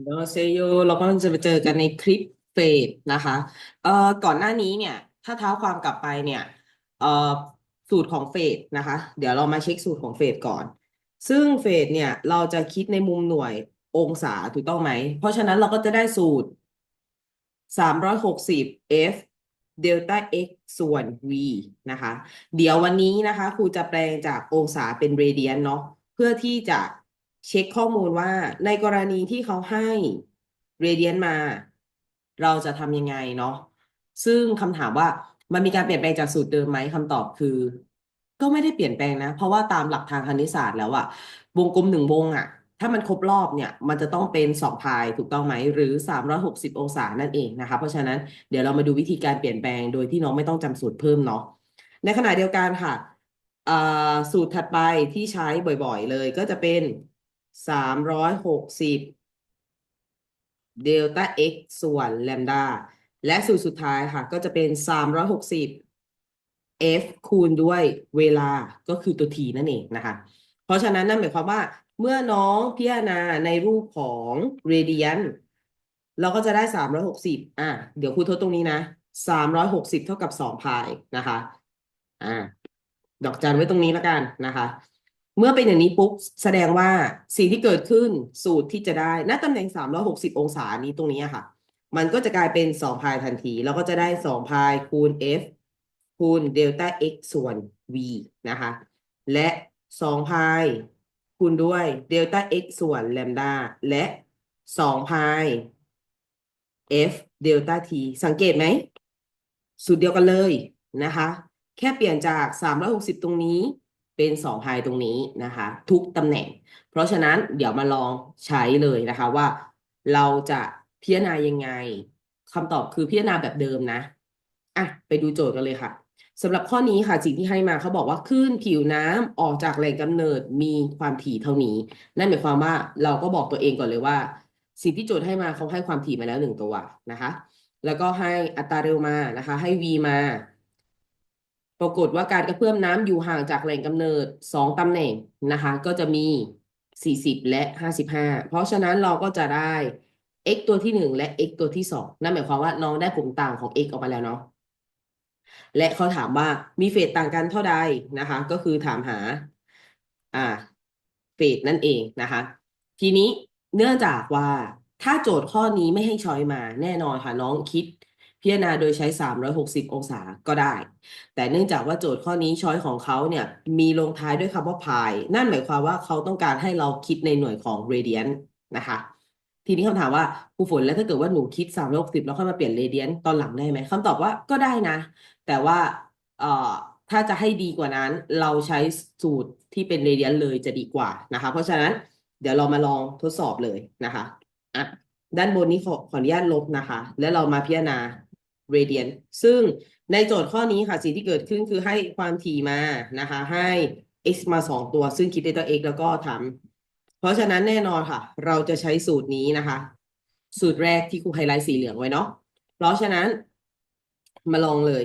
โนเซโยเราก็จะไปเจอกันในคลิปเฟดนะคะเอ่อก่อนหน้านี้เนี่ย ถ้าเท้าความกลับไปเนี่ยเอ่อสูตรของเฟดนะคะ เดี๋ยวเรามาเช็คสูตรของเฟดก่อน ซึ่งเฟดเนี่ยเราจะคิดในมุมหน่วยองศาถูกต้องไหม เพราะฉะนั้นเราก็จะได้สูตร 360 f เดลต้า x ส่วน v นะคะ เดี๋ยววันนี้นะคะครูจะแปลงจากองศาเป็นเรเดียนเนาะเพื่อที่จะ เช็คข้อมูลว่าในกรณีที่เขาให้เรเดียนมา เราจะทำยังไงเนาะซึ่งคำถามว่ามันมีการเปลี่ยนแปลงจากสูตรเดิมไหมคำตอบคือ ก็ไม่ได้เปลี่ยนแปลงนะ เพราะว่าตามหลักทางคณิตศาสตร์แล้วอะวงกลมหนึ่งวงอะถ้ามันครบรอบเนี่ย มันจะต้องเป็นสองพายถูกต้องไหมหรือสามร้องศานั่นเองนะคะ เพราะฉะนั้นเดี๋ยวเรามาดูวิธีการเปลี่ยนแปลงโดยที่น้องไม่ต้องจำสูตรเพิ่มเนาะในขณะเดียวกันค่ะสูตรถัดไปที่ใช้บ่อยๆ เลยก็จะเป็น สามร้อยหกสิบเดลต้า x ส่วนแลมดาและสูตรสุดท้ายค่ะก็จะเป็นสามร้อยหกสิบ f คูณด้วยเวลาก็คือตัว t นั่นเองนะคะ เพราะฉะนั้นนั่นหมายความว่า เมื่อน้องพิจารณาในรูปของเรเดียนเราก็จะได้สามร้อยหกสิบอะเดี๋ยวครูทดตรงนี้นะสามร้อยหกสิบเท่ากับสองพายนะคะ อ่า ดอกจันไว้ตรงนี้แล้วกันนะคะ เมื่อเป็นอย่างนี้ปุ๊บแสดงว่าสิ่งที่เกิดขึ้นสูตรที่จะได้ณตำแหน่ง 360 องศานี้ตรงนี้ค่ะ มันก็จะกลายเป็น 2 พายทันที แล้วก็จะได้ 2 พายคูณ f คูณเดลต้า x ส่วน v นะคะ และ 2 พายคูณด้วยเดลต้า x ส่วนแลมดาและ 2 พาย f เดลต้า t สังเกตไหม สูตรเดียวกันเลยนะคะ แค่เปลี่ยนจาก 360 ตรงนี้ เป็น2พายตรงนี้นะคะ ทุกตำแหน่ง เพราะฉะนั้นเดี๋ยวมาลองใช้เลยนะคะว่า เราจะพิจารณายังไงคำตอบคือพิจารณาแบบเดิมนะอะไปดูโจทย์กันเลยค่ะสำหรับข้อนี้ค่ะสิ่งที่ให้มาเขาบอกว่าคลื่นผิวน้ำออกจากแหล่งกำเนิดมีความถี่เท่านี้ นั่นหมายความว่าเราก็บอกตัวเองก่อนเลยว่า สิ่งที่โจทย์ให้มาเขาให้ความถี่มาแล้วหนึ่งตัวนะคะ แล้วก็ให้อัตราเร็วมานะคะ ให้ v มา ปรากฏว่าการกระเพื่อมน้ำอยู่ห่างจากแหล่งกำเนิดสองตำแหน่งนะคะ ก็จะมี 40 และ 55 เพราะฉะนั้นเราก็จะได้ x ตัวที่ 1 และ x ตัวที่ 2 นั่นหมายความว่าน้องได้ผลต่างของ x ออกมาแล้วเนาะและเขาถามว่ามีเฟสต่างกันเท่าใดนะคะ ก็คือถามหาอ่าเฟสนั่นเองนะคะ ทีนี้เนื่องจากว่าถ้าโจทย์ข้อนี้ไม่ให้ช้อยมาแน่นอนค่ะน้องคิด พิจารณาโดยใช้ 360 องศาก็ได้ แต่เนื่องจากว่าโจทย์ข้อนี้ช้อยของเขาเนี่ยมีลงท้ายด้วยคำว่าพายนั่นหมายความว่าเขาต้องการให้เราคิดในหน่วยของ radian นะคะ ทีนี้คำถามว่าครูฝนแล้วถ้าเกิดว่าหนูคิด 360 แล้วค่อยมาเปลี่ยน radian ตอนหลังได้ไหมคำตอบว่าก็ได้นะ แต่ว่าเอ่อถ้าจะให้ดีกว่านั้น เราใช้สูตรที่เป็น radian เลยจะดีกว่านะคะ เพราะฉะนั้นเดี๋ยวเรามาลองทดสอบเลยนะคะอะด้านบนนี้ขอขออนุญาตลบนะคะ แล้วเรามาพิจารณา radian ซึ่งในโจทย์ข้อนี้ค่ะสิ่งที่เกิดขึ้นคือให้ความถี่มานะคะ ให้ x มาสองตัว ซึ่งคิดได้ตัว x แล้วก็ทำเพราะฉะนั้นแน่นอนค่ะ เราจะใช้สูตรนี้นะคะ สูตรแรกที่ครูไฮไลท์สีเหลืองไว้เนาะเพราะฉะนั้น มาลองเลย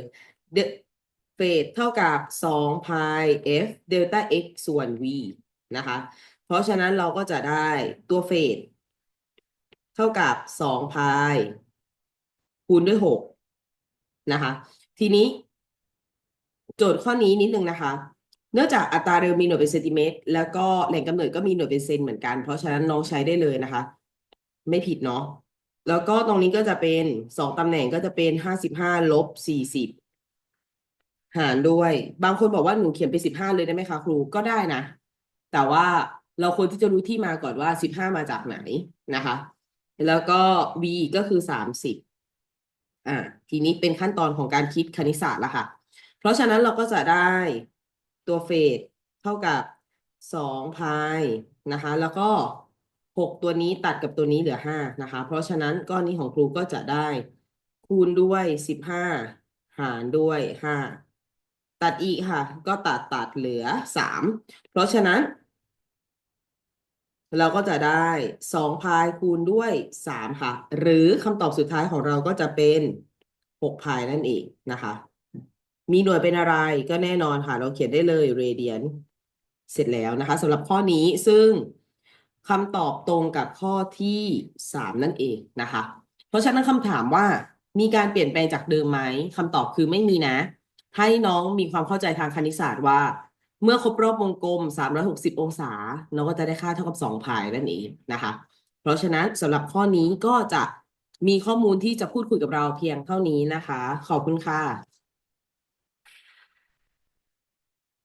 เฟสเท่ากับ2พาย f เดลต้า x ส่วน v นะคะ เพราะฉะนั้นเราก็จะได้ตัวเฟสเท่ากับ2พายคูณด้วย 6 นะคะ ทีนี้ โจทย์ข้อนี้นิดนึงนะคะ เนื่องจากอัตราเร็วมีหน่วยเป็นเซนติเมตร แล้วก็แหล่งกำเนิดก็มีหน่วยเป็นเซนเหมือนกัน เพราะฉะนั้นน้องใช้ได้เลยนะคะ ไม่ผิดเนาะแล้วก็ตรงนี้ก็จะเป็นสองตำแหน่งก็จะเป็นห้าสิบห้าลบสี่สิบหารด้วย บางคนบอกว่าหนูเขียนเป็นสิบห้าเลยได้ไหมคะครูก็ได้นะ แต่ว่าเราควรที่จะรู้ที่มาก่อนว่าสิบห้ามาจากไหนนะคะ แล้วก็ v ก็คือสามสิบ อ่าทีนี้เป็นขั้นตอนของการคิดคณิตศาสตร์ละค่ะ เพราะฉะนั้นเราก็จะได้ตัวเฟสเท่ากับสองพายนะคะ แล้วก็หกตัวนี้ตัดกับตัวนี้เหลือห้านะคะ เพราะฉะนั้นก้อนนี้ของครูก็จะได้คูณด้วยสิบห้าหารด้วยห้าตัดอีกค่ะ ก็ตัดตัดเหลือสามเพราะฉะนั้น เราก็จะได้สองพายคูณด้วยสามค่ะ หรือคำตอบสุดท้ายของเราก็จะเป็นหกพายนั่นเองนะคะ มีหน่วยเป็นอะไรก็แน่นอนค่ะ เราเขียนได้เลยเรเดียนเสร็จแล้วนะคะสำหรับข้อนี้ซึ่งคำตอบตรงกับข้อที่สามนั่นเองนะคะ เพราะฉะนั้นคำถามว่ามีการเปลี่ยนแปลงจากเดิมไหมคำตอบคือไม่มีนะ ให้น้องมีความเข้าใจทางคณิตศาสตร์ว่า เมื่อครบรอบวงกลม 360 องศา เราก็จะได้ค่าเท่ากับ 2 พายนั่นเองนะคะ เพราะฉะนั้นสำหรับข้อนี้ก็จะมีข้อมูลที่จะพูดคุยกับเราเพียงเท่านี้นะคะ ขอบคุณค่ะ